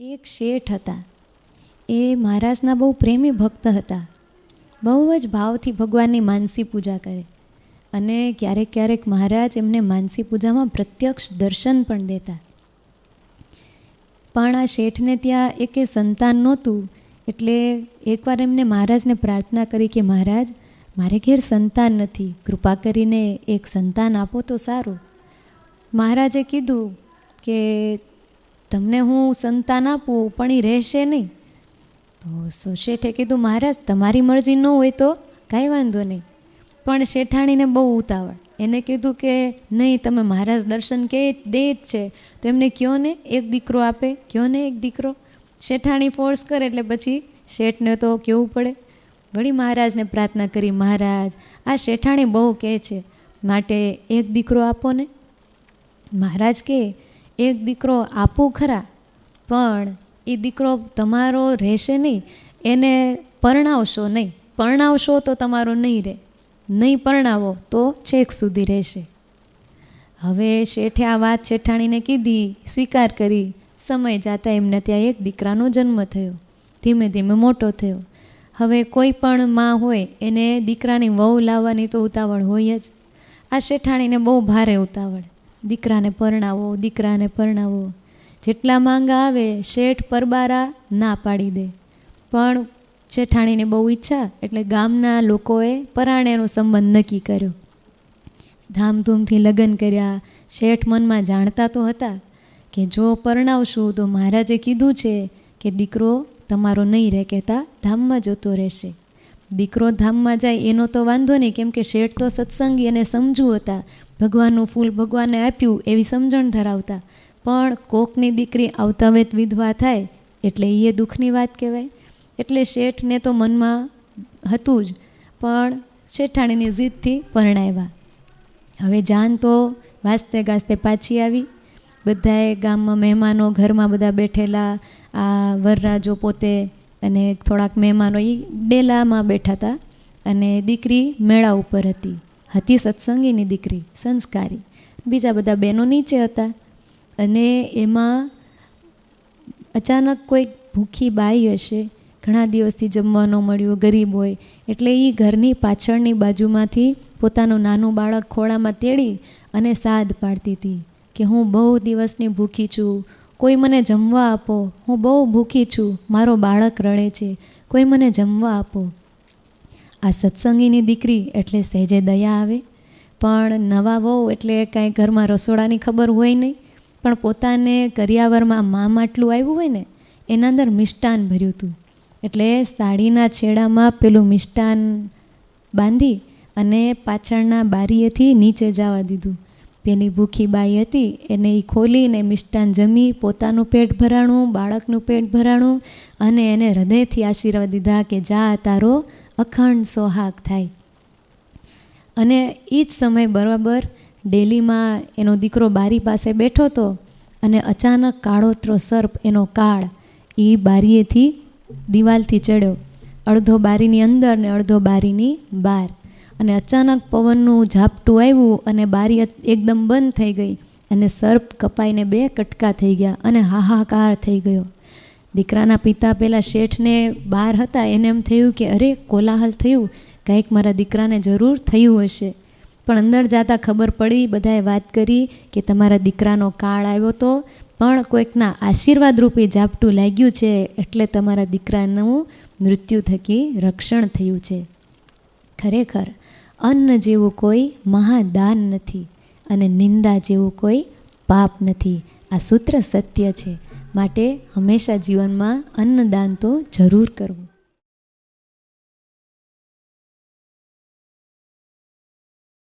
એક શેઠ હતા. એ મહારાજના બહુ પ્રેમી ભક્ત હતા. બહુ જ ભાવથી ભગવાનની માનસી પૂજા કરે. અને ક્યારેક ક્યારેક મહારાજ એમને માનસી પૂજામાં પ્રત્યક્ષ દર્શન પણ દેતા. પણ આ શેઠને ત્યાં એકે સંતાન નહોતું, એટલે એકવાર એમને મહારાજને પ્રાર્થના કરી કે, મહારાજ, મારે ઘેર સંતાન નથી, કૃપા કરીને એક સંતાન આપો તો સારું. મહારાજે કીધું કે તમને હું સંતાન આપું, પણ એ રહેશે નહીં. તો શેઠે કીધું, મહારાજ, તમારી મરજી ન હોય તો કાંઈ વાંધો નહીં. પણ શેઠાણીને બહુ ઉતાવળ. એને કીધું કે, નહીં, તમે મહારાજ દર્શન કે દે જ છે. તો એમને કયો ને, એક દીકરો આપે. કયો ને, એક દીકરો? શેઠાણી ફોર્સ કરે એટલે પછી શેઠને તો કહેવું પડે. વળી મહારાજને પ્રાર્થના કરી, મહારાજ, આ શેઠાણી બહુ કહે છે, માટે એક દીકરો આપો ને. મહારાજ કે એક દીકરો આપું ખરા, પણ એ દીકરો તમારો રહેશે નહીં, એને પરણાવશો નહીં. પરણાવશો તો તમારો નહીં રહે. નહીં પરણાવો તો છેક સુધી રહેશે. હવે શેઠે આ વાત શેઠાણીને કીધી, સ્વીકાર કરી. સમય જતાં એમને ત્યાં એક દીકરાનો જન્મ થયો. ધીમે ધીમે મોટો થયો. હવે કોઈ પણ માં હોય, એને દીકરાની વહુ લાવવાની તો ઉતાવળ હોય જ. આ શેઠાણીને બહુ ભારે ઉતાવળ. દીકરાને પરણાવો દીકરાને પરણાવો. જેટલા માંગા આવે, શેઠ પરબારા ના પાડી દે. પણ જેઠાણીને બહુ ઈચ્છા, એટલે ગામના લોકોએ પરાણેનો સંબંધ નક્કી કર્યો. ધામધૂમથી લગ્ન કર્યા. શેઠ મનમાં જાણતા તો હતા કે જો પરણાવશું તો મહારાજે કીધું છે કે દીકરો તમારો નહીં રહે કહેતા ધામમાં જતો રહેશે. દીકરો ધામમાં જાય એનો તો વાંધો નહીં, કેમ કે શેઠ તો સત્સંગી અને સમજુ હતા. ભગવાનનું ફૂલ ભગવાને આપ્યું એવી સમજણ ધરાવતા. પણ કોકની દીકરી આવતાવેત વિધવા થાય એટલે એ દુઃખની વાત કહેવાય. એટલે શેઠને તો મનમાં હતું જ, પણ શેઠાણીની જીદથી પરણાવ્યા. હવે જાન તો વાસ્તે ગાસ્તે પાછી આવી. બધાએ ગામમાં મહેમાનો, ઘરમાં બધા બેઠેલા, આ વરરાજો પોતે અને થોડાક મહેમાનો એ ડેલામાં બેઠા હતા અને દીકરી મેળા ઉપર હતી. હતી સત્સંગીની દીકરી, સંસ્કારી. બીજા બધા બહેનો નીચે હતા અને એમાં અચાનક કોઈક ભૂખી બાઈ હશે, ઘણા દિવસથી જમવા ન મળ્યું, ગરીબ હોય, એટલે એ ઘરની પાછળની બાજુમાંથી પોતાનું નાનું બાળક ખોળામાં તેડી અને સાદ પાડતી હતી કે હું બહુ દિવસની ભૂખી છું, કોઈ મને જમવા આપો, હું બહુ ભૂખી છું, મારો બાળક રડે છે, કોઈ મને જમવા આપો. આ સત્સંગીની દીકરી એટલે સહેજે દયા આવે. પણ નવા વહુ એટલે કાંઈ ઘરમાં રસોડાની ખબર હોય નહીં. પણ પોતાને કરિયાવરમાં મા માટલું આવ્યું હોય ને, એના અંદર મિષ્ટાન ભર્યું હતું. એટલે સાડીના છેડામાં પેલું મિષ્ટાન બાંધી અને પાછળના બારીએથી નીચે જવા દીધું. તેની ભૂખી બાઈ હતી, એને એ ખોલીને મિષ્ટાન જમી, પોતાનું પેટ ભરાણું, બાળકનું પેટ ભરાણું અને એને હૃદયથી આશીર્વાદ દીધા કે જા તારો અખંડ સોહાગ થાય. અને એ જ સમય બરાબર ડેલીમાં એનો દીકરો બારી પાસે બેઠો હતો અને અચાનક કાળોતરો સર્પ એનો કાળ એ બારીએથી દિવાલથી ચડ્યો. અડધો બારીની અંદર ને અડધો બારીની બહાર. અને અચાનક પવનનું ઝાપટું આવ્યું અને બારી એકદમ બંધ થઈ ગઈ. અને સર્પ કપાઈને બે કટકા થઈ ગયા અને હાહાકાર થઈ ગયો. દીકરાના પિતા પહેલાં શેઠને બહાર હતા, એને એમ થયું કે અરે, કોલાહલ થયું. કંઈક મારા દીકરાને જરૂર થયું હશે. પણ અંદર જતાં ખબર પડી, બધાએ વાત કરી કે તમારા દીકરાનો કાળ આવ્યો તો, પણ કોઈકના આશીર્વાદ રૂપી ઝાપટું લાગ્યું છે, એટલે તમારા દીકરાનું મૃત્યુ થકી રક્ષણ થયું છે. ખરેખર, અન્ન જેવું કોઈ મહાદાન નથી અને નિંદા જેવું કોઈ પાપ નથી. આ સૂત્ર સત્ય છે. માટે હંમેશા જીવનમાં અન્નદાન તો જરૂર કરવું.